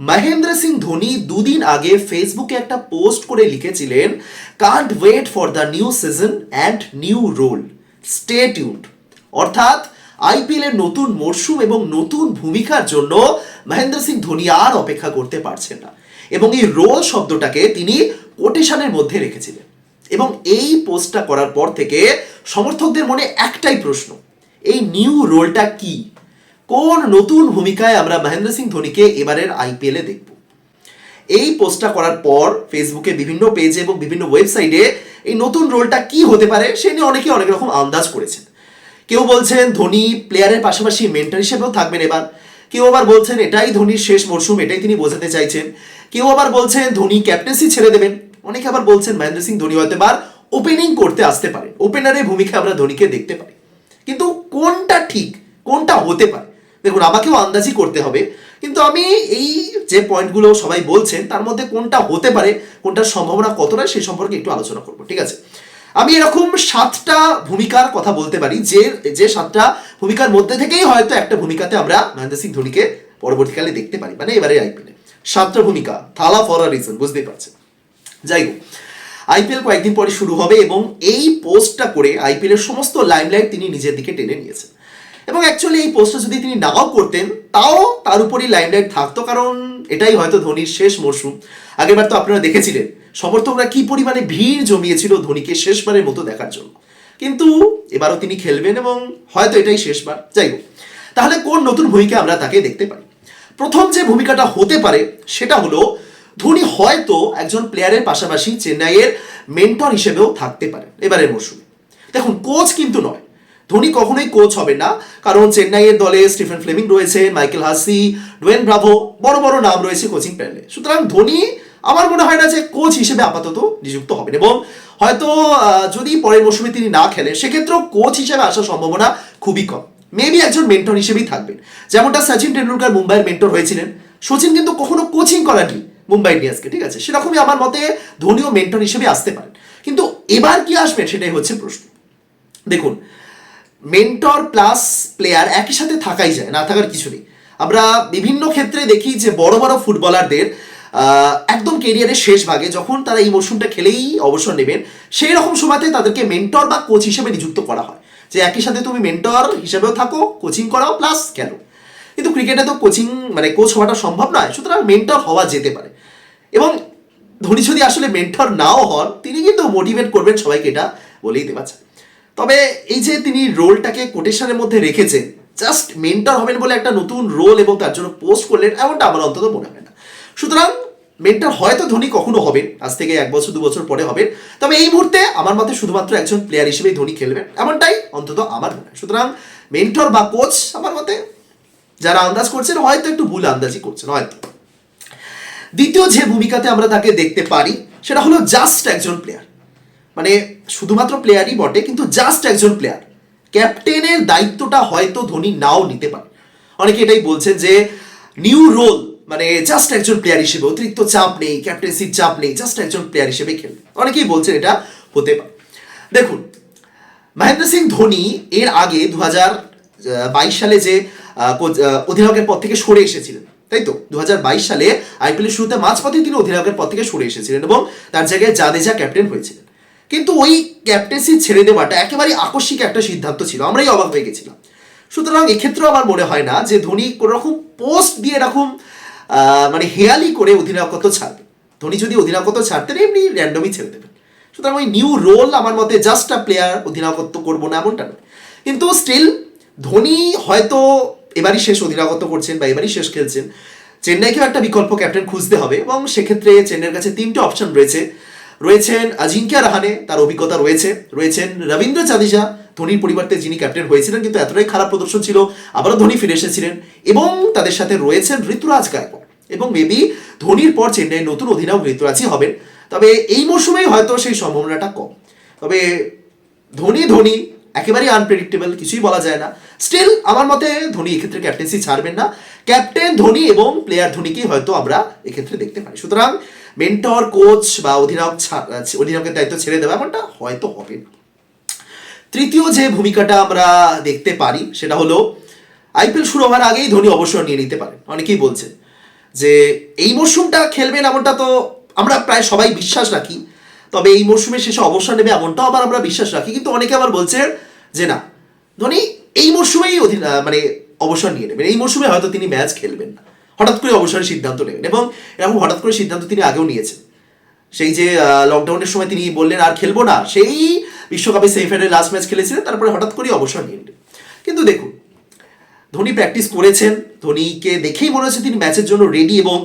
মহেন্দ্র সিং ধোনি দুদিন আগে ফেসবুকে একটা পোস্ট করে লিখেছিলেন can't wait for the new season and new role stay tuned অর্থাৎ আইপিএল এর নতুন মরশুম এবং নতুন ভূমিকার জন্য মহেন্দ্র সিং ধোনি আর অপেক্ষা করতে পারছেন না। এবং এই রোল শব্দটাকে তিনি কোটেশনের মধ্যে রেখেছিলেন। এবং এই পোস্টটা করার পর থেকে সমর্থকদের মনে একটাই প্রশ্ন, এই নিউ রোলটা কি? কোন নতুন ভূমিকায় আমরা মহেন্দ্র সিং ধোনিকে এবারের আইপিএলে দেখব? এই পোস্টটা করার পর ফেসবুকে বিভিন্ন পেজে এবং বিভিন্ন ওয়েবসাইটে এই নতুন রোলটা কি হতে পারে সে নিয়ে অনেকে অনেক রকম আন্দাজ করেছেন। কেউ বলছেন ধোনি প্লেয়ারের পাশাপাশি মেন্টর হিসেবেও থাকবেন এবার। কেউ আবার বলছেন এটাই ধোনির শেষ মরশুম, এটাই তিনি বোঝাতে চাইছেন। কেউ আবার বলছেন ধোনি ক্যাপ্টেন্সি ছেড়ে দেবেন। অনেকে আবার বলছেন মহেন্দ্র সিং ধোনি হয়তো এবার ওপেনিং করতে আসতে পারে। ওপেনারের ভূমিকা আমরা ধোনিকে দেখতে পারি কিন্তু কোনটা ঠিক, কোনটা হতে পারে? দেখুন, আমাকেও আন্দাজি করতে হবে। কিন্তু আমি এই যে পয়েন্টগুলো সবাই বলছেন, তার মধ্যে কোনটা হতে পারে, কোনটার সম্ভাবনা কতটা সেই সম্পর্কে একটু আলোচনা করব, ঠিক আছে? আমি এরকম সাতটা ভূমিকার কথা বলতে পারি, যে যে সাতটা ভূমিকার মধ্যে থেকেই হয়তো একটা ভূমিকাতে আমরা মহেন্দ্র সিং ধোনিকে পরবর্তীকালে দেখতে পারি মানে এবারে আইপিএলে। সাতটা ভূমিকা, থালা ফর আ রিজন বুঝতেই পারছেন। যাই হোক, আইপিএল কয়েকদিন পরে শুরু হবে এবং এই পোস্টটা করে আইপিএল এর সমস্ত লাইমলাইট তিনি নিজের দিকে টেনে নিয়েছেন। এবং অ্যাকচুয়ালি এই পোস্টটা যদি তিনি নাও করতেন, তাও তার উপরই লাইমলাইট থাকতো, কারণ এটাই হয়তো ধোনির শেষ মরশুম। আগেরবার তো আপনারা দেখেছিলেন, সমর্থকরা কি পরিমাণে ভিড় জমিয়েছিল ধোনিকে শেষবারের মতো দেখার জন্য। কিন্তু এবারও তিনি খেলবেন এবং হয়তো এটাই শেষবার। যাই হোক, তাহলে কোন নতুন ভূমিকা আমরা তাকে দেখতে পাই? প্রথম যে ভূমিকাটা হতে পারে, সেটা হলো ধোনি হয়তো একজন প্লেয়ারের পাশাপাশি চেন্নাইয়ের মেন্টর হিসেবেও থাকতে পারেন এবারের মরশুমে। দেখুন কোচ কিন্তু নয় ধোনি কখনোই কোচ হবে না। কারণ চেন্নাইয়ের দলে স্টিফেন ফ্লেমিং রয়েছে, মাইকেল হাসি ডোয়েন ব্রাভো, বড় বড় নাম রয়েছে কোচিং প্যানেলে সুতরাং ধোনি আমার মনে হয় না যে কোচ হিসেবে আপাতত নিযুক্ত হবেন এবং হয়তো যদি পরের মৌসুমে তিনি না খেলেন, সেক্ষেত্রেও কোচ হিসেবে আসার সম্ভাবনা খুবই কম। মেবি একজন মেন্টর হিসেবেই থাকবেন। যেমনটা সচিন টেন্ডুলকার মুম্বাইয়ের মেন্টর হয়েছিলেন। সচিন কিন্তু কখনো কোচিং করাননি মুম্বাই ইন্ডিয়ান্সকে, ঠিক আছে? সেরকমই আমার মতে ধোনিও মেন্টর হিসেবে আসতে পারেন। কিন্তু এবার কি আসবেন সেটাই হচ্ছে প্রশ্ন। দেখুন মেন্টর প্লাস প্লেয়ার একই সাথে থাকাই যায়, না থাকার কিছু নেই। আমরা বিভিন্ন ক্ষেত্রে দেখি যে বড় বড় ফুটবলারদের একদম কেরিয়ারের শেষ ভাগে যখন তারা এই মরশুমটা খেলেই অবসর নেবেন সেই রকম সময়তে তাদেরকে মেন্টর বা কোচ হিসেবে নিযুক্ত করা হয়। যে একই সাথে তুমি মেন্টর হিসেবেও থাকো কোচিং করাও প্লাস খেলো কিন্তু ক্রিকেটে তো কোচিং মানে কোচ হওয়াটা সম্ভব নয়, সুতরাং মেন্টর হওয়া যেতে পারে। এবং ধোনি যদি আসলে মেন্টর নাও হন, তিনি কিন্তু মোটিভেট করবেন সবাইকে এটা বলেই দেওয়া তবে এই যে তিনি রোলটাকে কোটেশনের মধ্যে রেখেছেন জাস্ট মেন্টর হবেন বলে একটা নতুন রোল এবং তার জন্য পোস্ট করলেন, এমনটা আমার অন্তত মনে হয় না। সুতরাং মেন্টর হয়তো ধোনি কখনো হবেন, আজ থেকে এক বছর, দু বছর পরে হবেন, তবে এই মুহূর্তে আমার মতে শুধুমাত্র একজন প্লেয়ার হিসেবেই ধোনি খেলবেন, এমনটাই অন্তত আমার মনে হয়। সুতরাং মেন্টর বা কোচ আমার মতে যারা আন্দাজ করছেন, হয়তো একটু ভুল আন্দাজই করছেন, হয়তো। দ্বিতীয় যে ভূমিকাতে আমরা তাকে দেখতে পারি, সেটা হলো জাস্ট একজন প্লেয়ার মানে শুধুমাত্র প্লেয়ারই বটে, কিন্তু জাস্ট একজন প্লেয়ার ক্যাপ্টেনের দায়িত্বটা হয়তো ধোনি নাও নিতে পারে। অনেকে এটাই বলছেন যে নিউ রোল মানে জাস্ট একজন প্লেয়ার হিসেবে অতিরিক্ত চাপ নেই ক্যাপ্টেন্সির চাপ নেই জাস্ট একজন প্লেয়ার হিসেবে খেলবে। অনেকেই বলছেন এটা হতে পারে। দেখুন, মহেন্দ্র সিং ধোনি এর আগে দু বাইশ সালে যে অধিনায়কের পদ থেকে সরে এসেছিলেন, তাই তো? দু হাজার বাইশ সালে আইপিএল এর শুরুতে মাঝপথে তিনি অধিনায়কের পদ থেকে সরে এসেছিলেন এবং তার জায়গায় জাদেজা ক্যাপ্টেন হয়েছিলেন। কিন্তু ওই ক্যাপ্টেন্সি ছেড়ে দেওয়াটা একেবারেই আকস্মিক একটা সিদ্ধান্ত ছিল। আমরাই অবাক হয়ে গেছিলাম। সুতরাং এক্ষেত্রেও আমার মনে হয় না যে ধোনি কোনো রকম পোস্ট দিয়ে এরকম মানে হেয়ালি করে অধিনায়কত্ব ছাড়বে। ধোনি যদি অধিনায়কত্ব ছাড়তেন এমনি র্যান্ডমই ছেড়ে দেবেন। সুতরাং ওই নিউ রোল আমার মতে জাস্ট আ প্লেয়ার অধিনায়কত্ব করব না এমনটা নয়। কিন্তু স্টিল ধোনি হয়তো এবারই শেষ অধিনায়কত্ব করছেন বা এবারই শেষ খেলছেন। চেন্নাইকেও একটা বিকল্প ক্যাপ্টেন খুঁজতে হবে এবং সেক্ষেত্রে চেন্নাইয়ের কাছে তিনটে অপশন রয়েছে। রয়েছেন আজিঙ্ক্য রাহানে, তার অভিজ্ঞতা রয়েছে। রয়েছেন রবীন্দ্র জাদেজা, ধোনির পরিবর্তে যিনি ক্যাপ্টেন হয়েছিলেন, কিন্তু এতটাই খারাপ প্রদর্শন ছিল, আবারও ধোনি ফিরে এসেছিলেন। এবং তাদের সাথে রয়েছেন ঋতুরাজ গায়কোয়াড় এবং মেবি ধোনির পর চেন্নাইয়ের নতুন অধিনায়ক ঋতুরাজই হবেন। তবে এই মরশুমেই হয়তো সেই সম্ভাবনাটা কম। তবে ধোনি ধোনি, একেবারেই আনপ্রেডিক্টেবল কিছুই বলা যায় না। স্টিল আমার মতে ধোনি এক্ষেত্রে ক্যাপ্টেন্সি ছাড়বেন না। ক্যাপ্টেন ধোনি এবং প্লেয়ার ধোনিকেই হয়তো আমরা এক্ষেত্রে দেখতে পারি। সুতরাং মেন্টর কোচ বা অধিনায়ক অধিনায়কের দায়িত্ব ছেড়ে দেওয়া এমনটা হয়তো হবে। তৃতীয় যে ভূমিকাটা আমরা দেখতে পারি, সেটা হলো আইপিএল শুরু হওয়ার আগেই ধোনি অবসর নিয়ে নিতে পারেন অনেকেই বলছে যে, এই মরশুমটা খেলবেন এমনটা তো আমরা প্রায় সবাই বিশ্বাস রাখি, তবে এই মরশুমের শেষে অবসর নেবে এমনটাও আবার আমরা বিশ্বাস রাখি। কিন্তু অনেকে আবার বলছে যে, না, ধোনি এই মরশুমেই অধীন মানে অবসর নিয়ে নেবেন। এই মরশুমে হয়তো তিনি ম্যাচ খেলবেন না। হঠাৎ করে অবসরের সিদ্ধান্ত নেবেন এবং এরকম হঠাৎ করে সিদ্ধান্ত তিনি আগেও নিয়েছেন। সেই যে লকডাউনের সময় তিনি বললেন, আর খেলব না। সেই বিশ্বকাপে সেমিফাইনালে লাস্ট ম্যাচ খেলেছিলেন, তারপরে হঠাৎ করে অবসর নিয়ে নিলেন। কিন্তু দেখুন, ধোনি প্র্যাকটিস করেছেন, ধোনিকে দেখেই মনে হচ্ছে তিনি ম্যাচের জন্য রেডি এবং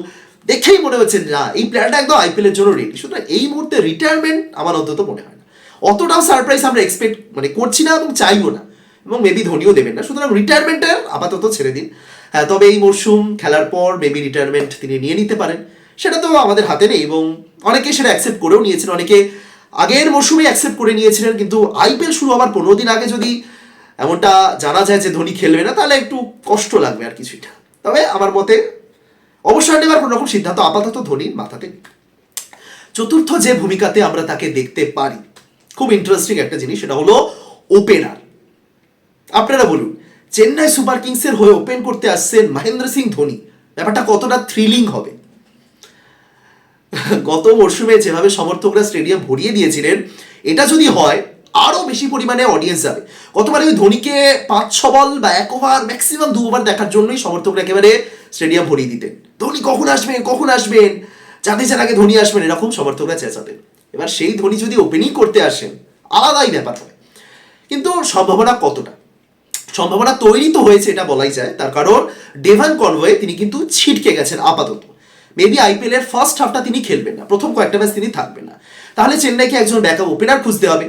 দেখেই মনে হচ্ছে না, এই প্লেয়ারটা একদম আইপিএল এর জন্য রেডি সুতরাং এই মুহূর্তে রিটায়ারমেন্ট আমার অন্তত মনে হয় না। অতটাও সারপ্রাইজ আমরা এক্সপেক্ট মানে করছি না এবং চাইব না এবং মেবি ধোনিও দেবেন না। সুতরাং রিটায়ারমেন্টের আপাতত ছেড়ে দিন। তবে এই মরশুম খেলার পর মেবি রিটায়ারমেন্ট তিনি নিয়ে নিতে পারেন। সেটা তো আমাদের হাতে নেই এবং অনেকে সেটা অ্যাকসেপ্ট করেও নিয়েছেন। অনেকে আগের মরশুমে অ্যাকসেপ্ট করে নিয়েছিলেন, কিন্তু আইপিএল শুরু হওয়ার পনেরো দিন আগে যদি এমনটা জানা যায় যে ধোনি খেলবে না, তাহলে একটু কষ্ট লাগবে আর কিছুটা তবে আমার মতে অবসর নেবার কোনো রকম সিদ্ধান্ত আপাতত ধোনির মাথাতে। চতুর্থ যে ভূমিকাতে আমরা তাকে দেখতে পারি, খুব ইন্টারেস্টিং একটা জিনিস, সেটা হলো ওপেনার আপনারা বলুন চেন্নাই সুপার কিংসের হয়ে ওপেন করতে আসছেন মহেন্দ্র সিং ধোনি। ব্যাপারটা কতটা থ্রিলিং হবে? গত মরশুমে যেভাবে সমর্থকরা স্টেডিয়াম ভরিয়ে দিয়েছিলেন, এটা যদি হয় আরও বেশি পরিমাণে অডিয়েন্স যাবে। গতবারে ওই ধোনিকে পাঁচ ছ বল বা এক ওভার ম্যাক্সিমাম দু ওভার দেখার জন্যই সমর্থকরা একেবারে স্টেডিয়াম ভরিয়ে দিতেন। ধোনি কখন আসবেন কখন আসবেন? যাতে যার আগে ধোনি আসবেন, এরকম সমর্থকরা চেঁচাতেন। এবার সেই ধোনি যদি ওপেনিং করতে আসেন, আলাদাই ব্যাপার হবে কিন্তু সম্ভাবনা কতটা? সম্ভাবনা তৈরি তো হয়েছে, এটা বলাই যায়। তার কারণ ডেভান কনওয়ে তিনি কিন্তু ছিটকে গেছেন আপাতত। মেবি আইপিএল এর ফার্স্ট হাফটা তিনি খেলবেন না, প্রথম কয়েকটা ম্যাচ তিনি থাকবেন না। তাহলে চেন্নাইকে একজন ব্যাকআপ ওপেনার খুঁজতে হবে।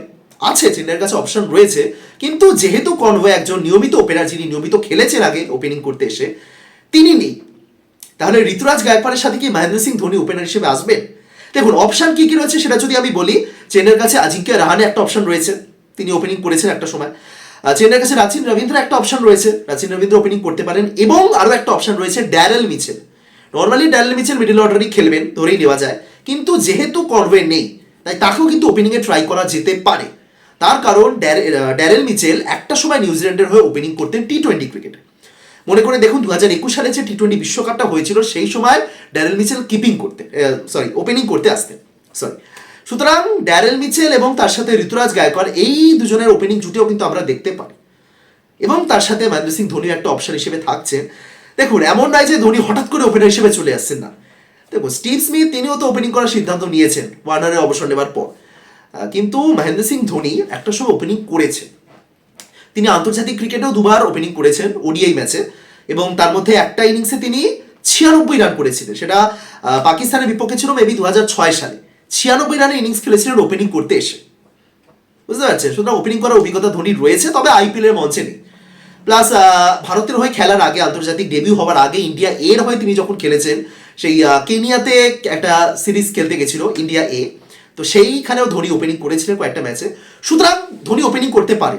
আছে, চেন্নাইয়ের কাছে অপশন রয়েছে, কিন্তু যেহেতু কনওয়ে একজন নিয়মিত ওপেনার যিনি নিয়মিত খেলেছেন আগে ওপেনিং করতে এসে, তিনি নেই। তাহলে ঋতুরাজ গায়কোয়াড়ের সাথে কি মহেন্দ্র সিং ধোনি ওপেনার হিসেবে আসবেন দেখুন অপশন কি কি রয়েছে সেটা যদি আমি বলি, চেন্নাইয়ের কাছে আজিঙ্ক্য রাহানে একটা অপশন রয়েছে। তিনি ওপেনিং করেছেন একটা সময়। চেন্নাইয়ের কাছে রাচিন রবীন্দ্র একটা অপশন রয়েছে। রাচিন রবীন্দ্র ওপেনিং করতে পারেন এবং আরও একটা অপশন রয়েছে, Darrell Mitchell. Normally Darrell Mitchell middle অর্ডারই খেলবেন, ধরেই নেওয়া যায়। কিন্তু যেহেতু কনওয়ে নেই, তাই তাকেও কিন্তু ওপেনিংয়ে ট্রাই করা যেতে পারে। তার কারণ ড্যারে- ড্যারেল মিচেল একটা সময় নিউজিল্যান্ডের হয়ে ওপেনিং করতেন টি টোয়েন্টি ক্রিকেটে মনে করে দেখুন দু হাজার একুশ সালে যে টি টোয়েন্টি বিশ্বকাপটা হয়েছিল, সেই সময় ড্যারেল মিচেল কিপিং করতে সরি ওপেনিং করতে আসতেন সরি সুতরাং ড্যারেল মিচেল এবং তার সাথে ঋতুরাজ গায়কোয়াড় এই দুজনের ওপেনিং জুটিও কিন্তু আমরা দেখতে পাই এবং তার সাথে মহেন্দ্র সিং ধোনি একটা অপশন হিসেবে থাকছেন। দেখুন, এমন নয় যে ধোনি হঠাৎ করে ওপেনার হিসেবে চলে আসছেন না। দেখুন, স্টিভ স্মিথ তিনিও তো ওপেনিং করার সিদ্ধান্ত নিয়েছেন ওয়ার্নারের অবসর নেবার পর। কিন্তু মহেন্দ্র সিং ধোনি একটা সময় ওপেনিং করেছেন। তিনি আন্তর্জাতিক ক্রিকেটেও দুবার ওপেনিং করেছেন ওডিআই ম্যাচে এবং তার মধ্যে একটা ইনিংসে তিনি ছিয়ানব্বই রান করেছিলেন। সেটা পাকিস্তানের বিপক্ষে ছিল মেবি দু সালে। ছিয়ানব্বই রানে ইনিংস খেলেছিলেন ওপেনিং করতে এসে। বুঝতে পারছেন? সুতরাং ওপেনিং করার অভিজ্ঞতা ধোনির রয়েছে তবে আইপিএল এর মঞ্চে নেই। প্লাস ভারতের হয়ে খেলার আগে আন্তর্জাতিক ডেবিউ হওয়ার আগে ইন্ডিয়া এর হয়ে তিনি যখন খেলেছেন সেই কেনিয়াতে একটা সিরিজ খেলতে গেছিল ইন্ডিয়া এ তো সেইখানেও ধোনি ওপেনিং করেছিলেন কয়েকটা ম্যাচে সুতরাং ধোনি ওপেনিং করতে পারে।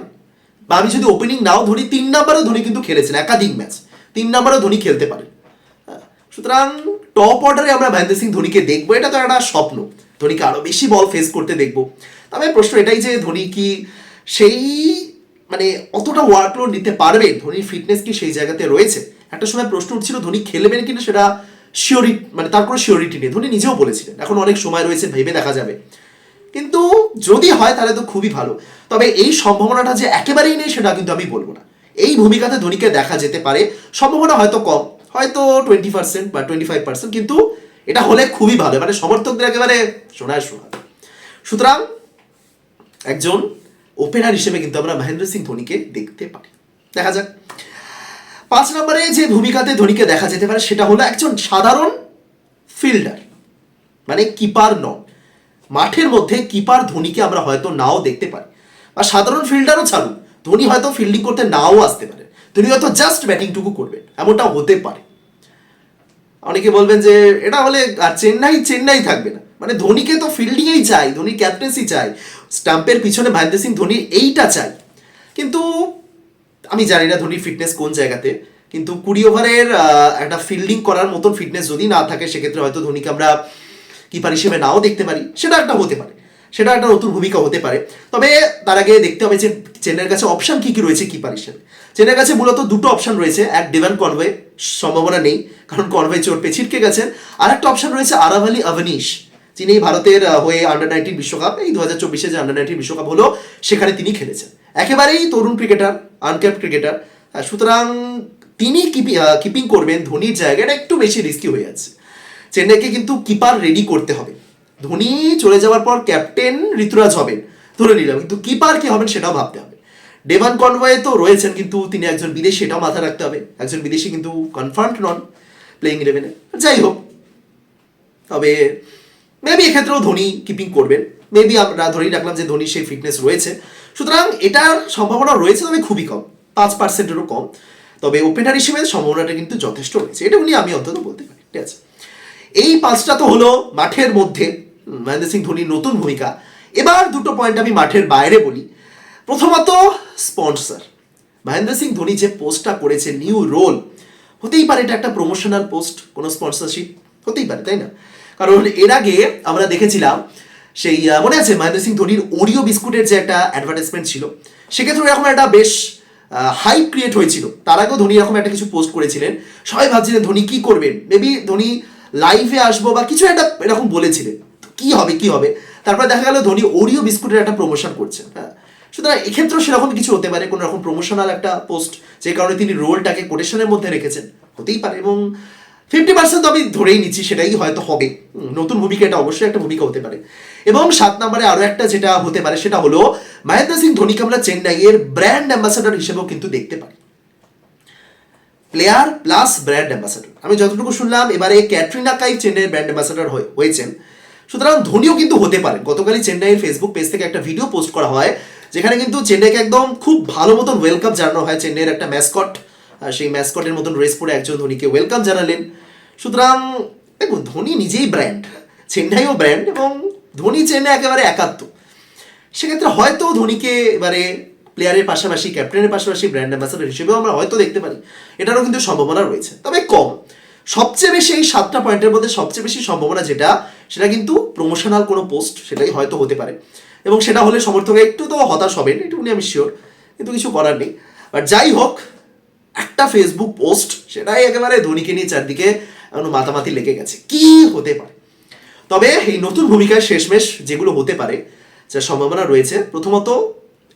বা আমি যদি ওপেনিং নাও ধরি তিন নাম্বারও ধোনি কিন্তু খেলেছেন একাধিক ম্যাচ তিন নাম্বারও ধোনি খেলতে হ্যাঁ, সুতরাং টপ অর্ডারে আমরা মহেন্দ্র সিং ধোনিকে দেখব এটা তো একটা স্বপ্ন। ধোনিকে আরও বেশি বল ফেস করতে দেখব। তবে প্রশ্ন এটাই যে ধোনি কি সেই মানে অতটা ওয়ার্কলোড নিতে পারবেন ধোনির ফিটনেস কি সেই জায়গাতে রয়েছে? একটা সময় প্রশ্ন উঠছিল, ধোনি খেলবেন কিনা সেটা শিওরিটি মানে তার কোনো শিওরিটি নেই। ধোনি নিজেও বলেছিলেন, এখন অনেক সময় রয়েছে, ভেবে দেখা যাবে। কিন্তু যদি হয় তাহলে তো খুবই ভালো। তবে এই সম্ভাবনাটা যে একেবারেই নেই সেটা কিন্তু আমি বলব না। এই ভূমিকাতে ধোনিকে দেখা যেতে পারে। সম্ভাবনা হয়তো কম, হয়তো টোয়েন্টি পার্সেন্ট বা টোয়েন্টি ফাইভ পার্সেন্ট কিন্তু এটা হলে খুবই ভালো মানে সমর্থকদের একেবারে শোনায় শোনা সুতরাং একজন ওপেনার হিসেবে কিন্তু আমরা মহেন্দ্র সিং ধোনিকে দেখতে পারি। দেখা যাক। পাঁচ নম্বরে যে ভূমিকাতে ধোনিকে দেখা যেতে পারে সেটা হলো একজন সাধারণ ফিল্ডার মানে কিপার নন। মাঠের মধ্যে কিপার ধোনিকে আমরা হয়তো নাও দেখতে পারি। বা সাধারণ ফিল্ডারও ছাড়ুন, ধোনি হয়তো ফিল্ডিং করতে নাও আসতে পারে। ধোনি হয়তো জাস্ট ব্যাটিংটুকু করবেন এমনটাও হতে পারে। অনেকে বলবেন যে এটা হলে আর চেন্নাই চেন্নাই থাকবে না। মানে ধোনিকে তো ফিল্ডিংয়েই চাই, ধোনির ক্যাপ্টেন্সি চাই স্টাম্পের পিছনে মহেন্দ্র সিং ধোনির এইটা চাই। কিন্তু আমি জানি না ধোনির ফিটনেস কোন জায়গাতে, কিন্তু কুড়ি ওভারের একটা ফিল্ডিং করার মতন ফিটনেস যদি না থাকে, সেক্ষেত্রে হয়তো ধোনিকে আমরা কিপার হিসেবে নাও দেখতে পারি। সেটা একটা হতে পারে। সেটা একটা নতুন ভূমিকা হতে পারে। তবে তার আগে দেখতে হবে যে চেন্নাইয়ের কাছে অপশন কী কী রয়েছে কিপার হিসেবে। চেন্নাইয়ের কাছে মূলত দুটো অপশন রয়েছে, এক ডেভান কনওয়ে সম্ভাবনা নেই, কারণ কনভয় চোট পেয়ে ছিটকে গেছেন। আর একটা অপশন রয়েছে আরাভ আলী আভনিশ, যিনি ভারতের হয়ে আন্ডার নাইনটিন বিশ্বকাপ, এই দু হাজার চব্বিশে যে আন্ডার নাইনটিন বিশ্বকাপ হলো, সেখানে তিনি খেলেছেন। একেবারেই তরুণ ক্রিকেটার আনক্যাপ ক্রিকেটার সুতরাং তিনি কিপিং করবেন, ধোনির জায়গাটা একটু বেশি রিস্কি হয়ে যাচ্ছে চেন্নাইকে কিন্তু কিপার রেডি করতে হবে। ধোনি চলে যাওয়ার পর ক্যাপ্টেন ঋতুরাজ হবেন, ধরে নিলাম। কিন্তু কিপার কি হবেন সেটাও ভাবতে হবে। ডেভান কনভয়ে তো রয়েছেন, কিন্তু তিনি একজন বিদেশি এটাও মাথায় রাখতে হবে। একজন বিদেশি কিন্তু কনফার্মড নন প্লেইং ইলেভেনে যাই হোক, তবে মেবি এক্ষেত্রেও ধোনি কিপিং করবেন। মেবি আমরা ধরেই রাখলাম যে ধোনির সেই ফিটনেস রয়েছে। সুতরাং এটার সম্ভাবনা রয়েছে, তবে খুবই কম। পাঁচ পার্সেন্টেরও কম। তবে ওপেনার হিসেবে সম্ভাবনাটা কিন্তু যথেষ্ট রয়েছে। এটা উনি আমি অন্তত বলতে পারি। ঠিক আছে? এই পাঁচটা তো হলো মাঠের মধ্যে। মহেন্দ্র সিং ধোনির নতুন ভূমিকা। এবার দুটো পয়েন্ট আমি মাঠের বাইরে বলি। প্রথমত স্পন্সর। মহেন্দ্র সিং ধোনি যে পোস্টটা করেছে, নিউ রোল, হতেই পারে এটা একটা প্রমোশনাল পোস্ট কোনো স্পন্সরশিপ হতেই পারে, তাই না? কারণ এর আগে আমরা দেখেছিলাম সেই মনে আছে মহেন্দ্র সিং ধোনির ওরিও বিস্কুটের যে একটা অ্যাডভার্টাইজমেন্ট ছিল, সেক্ষেত্রে এরকম একটা বেশ হাইপ ক্রিয়েট হয়েছিল। তার আগেও ধোনি এরকম একটা কিছু পোস্ট করেছিলেন। সবাই ভাবছিলেন ধোনি কি করবেন মেবি ধোনি লাইভে আসব বা কিছু একটা এরকম বলেছিলেন। কি হবে কি হবে? তারপরে দেখা গেল ধোনি ওরিও বিস্কুটের একটা প্রমোশন করছে হ্যাঁ? সুতরাং এক্ষেত্রেও সেরকম কিছু হতে পারে, কোনো রকম প্রমোশনাল একটা পোস্ট যে কারণে তিনি রোলটাকে কোটেশনের মধ্যে রেখেছেন। হতেই পারে এবং ফিফটি পার্সেন্ট আমি ধরেই নিচ্ছি, সেটাই হয়তো হবে। নতুন ভূমিকা এটা অবশ্যই একটা ভূমিকা হতে পারে। এবং সাত নম্বরে আরও একটা যেটা হতে পারে, সেটা হলো মহেন্দ্র সিং ধোনিকে আমরা চেন্নাইয়ের ব্র্যান্ড অ্যাম্বাসাডার হিসেবেও কিন্তু দেখতে পারি। প্লেয়ার প্লাস ব্র্যান্ড অ্যাম্বাসাডার আমি যতটুকু শুনলাম, এবারে ক্যাটরিনা কাইফ চেন্নাইয়ের ব্র্যান্ড অ্যাম্বাসাডার হয়েছেন। সুতরাং ধোনিও কিন্তু হতে পারে। গতকালই চেন্নাইয়ের ফেসবুক পেজ থেকে একটা ভিডিও পোস্ট করা হয় যেখানে কিন্তু চেন্নাইকে একদম খুব ভালো মতন ওয়েলকাম জানানো হয়। চেন্নাইয়ের একটা ম্যাসকট সেই ম্যাসকটের মতন ড্রেস পরে একজন ধোনিকে ওয়েলকাম জানালেন। সুতরাং, দেখুন, ধোনি নিজেই ব্র্যান্ড চেন্নাইও ব্র্যান্ড এবং ধোনি চেন্নাই একেবারে একাত্ম। সেক্ষেত্রে হয়তো ধোনিকে এবারে প্লেয়ারের পাশাপাশি ক্যাপ্টেনের পাশাপাশি ব্র্যান্ড অ্যাম্বাসাডার হিসেবেও আমরা হয়তো দেখতে পারি। এটারও কিন্তু সম্ভাবনা রয়েছে। তবে কম। সবচেয়ে বেশি এই সাতটা পয়েন্টের মধ্যে সবচেয়ে বেশি সম্ভাবনা যেটা, সেটা কিন্তু প্রমোশনাল কোনো পোস্ট সেটাই হয়তো হতে পারে। এবং সেটা হলে সমর্থকরা একটু তো হতাশ হবেন, এটুকুনি আমি শিওর কিন্তু কিছু করার নেই। বাট যাই হোক, একটা ফেসবুক পোস্ট সেটাই একেবারে ধোনিকে নিয়ে চারদিকে মাতামাতি লেগে গেছে। কি হতে পারে? তবে এই নতুন ভূমিকায় শেষমেশ যেগুলো হতে পারে, যার সম্ভাবনা রয়েছে, প্রথমত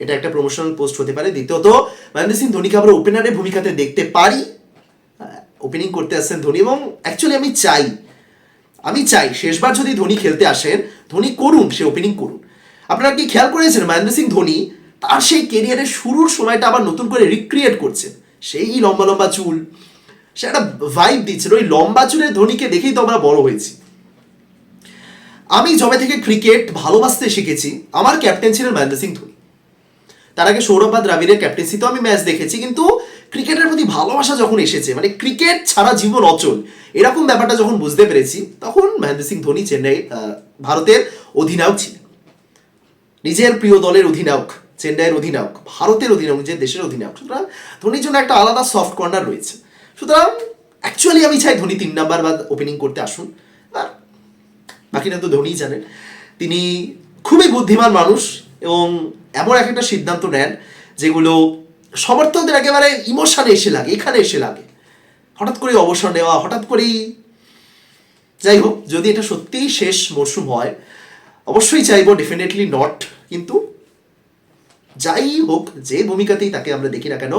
এটা একটা প্রমোশনাল পোস্ট হতে পারে, দ্বিতীয়ত মহেন্দ্র সিং ধোনিকে আমরা ওপেনারের ভূমিকাতে দেখতে পারি। ওপেনিং করতে আসছেন ধোনি এবং অ্যাকচুয়ালি আমি চাই আমি চাই শেষবার যদি ধোনি খেলতে আসেন, ধোনি করুন, সে ওপেনিং করুন আপনারা কি খেয়াল করেছেন মহেন্দ্র সিং ধোনি তার সেই কেরিয়ারের শুরুর সময়টা আবার নতুন করে রিক্রিয়েট করছেন? সেই লম্বা লম্বা চুল, সে একটা ভাইব দিচ্ছিল ওই লম্বা চুলের ধোনিকে দেখেই তো আমরা বড় হয়েছি। আমি যবে থেকে ক্রিকেট ভালোবাসতে শিখেছি। আমার ক্যাপ্টেন ছিলেন মহেন্দ্র সিং ধোনি। তার আগে সৌরভ বা দ্রাবিড়ের ক্যাপ্টেন্সিতেও আমি ম্যাচ দেখেছি। কিন্তু ক্রিকেটের প্রতি ভালোবাসা যখন এসেছে মানে ক্রিকেট ছাড়া জীবন অচল, এরকম ব্যাপারটা যখন বুঝতে পেরেছি, তখন মহেন্দ্র সিং ধোনি চেন্নাই ভারতের অধিনায়ক ছিলেন। নিজের প্রিয় দলের অধিনায়ক, চেন্নাইয়ের অধিনায়ক, ভারতের অধিনায়ক, নিজের দেশের অধিনায়ক। সুতরাং ধোনির জন্য একটা আলাদা সফট কর্নার রয়েছে। সুতরাং অ্যাকচুয়ালি আমি চাই ধোনি তিন নাম্বার বা ওপেনিং করতে আসুন। আর বাকিটা তো ধোনিই জানেন। তিনি খুবই বুদ্ধিমান মানুষ এবং এমন এক একটা সিদ্ধান্ত নেন যেগুলো সমর্থকদের একেবারে ইমোশনে এসে লাগে, এখানে এসে লাগে। হঠাৎ করে অবসর নেওয়া, হঠাৎ করেই যাই হোক, যদি এটা সত্যিই শেষ মরশুম হয়, অবশ্যই চাইব ডেফিনেটলি নট কিন্তু যাই হোক, যে ভূমিকাতেই তাকে আমরা দেখি না কেন,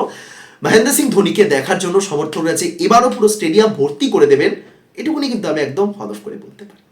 মহেন্দ্র সিং ধোনিকে দেখার জন্য সমর্থকরা যে এবারও পুরো স্টেডিয়াম ভর্তি করে দেবেন। এটুকুনি কিন্তু আমি একদম হলফ করে বলতে পারি।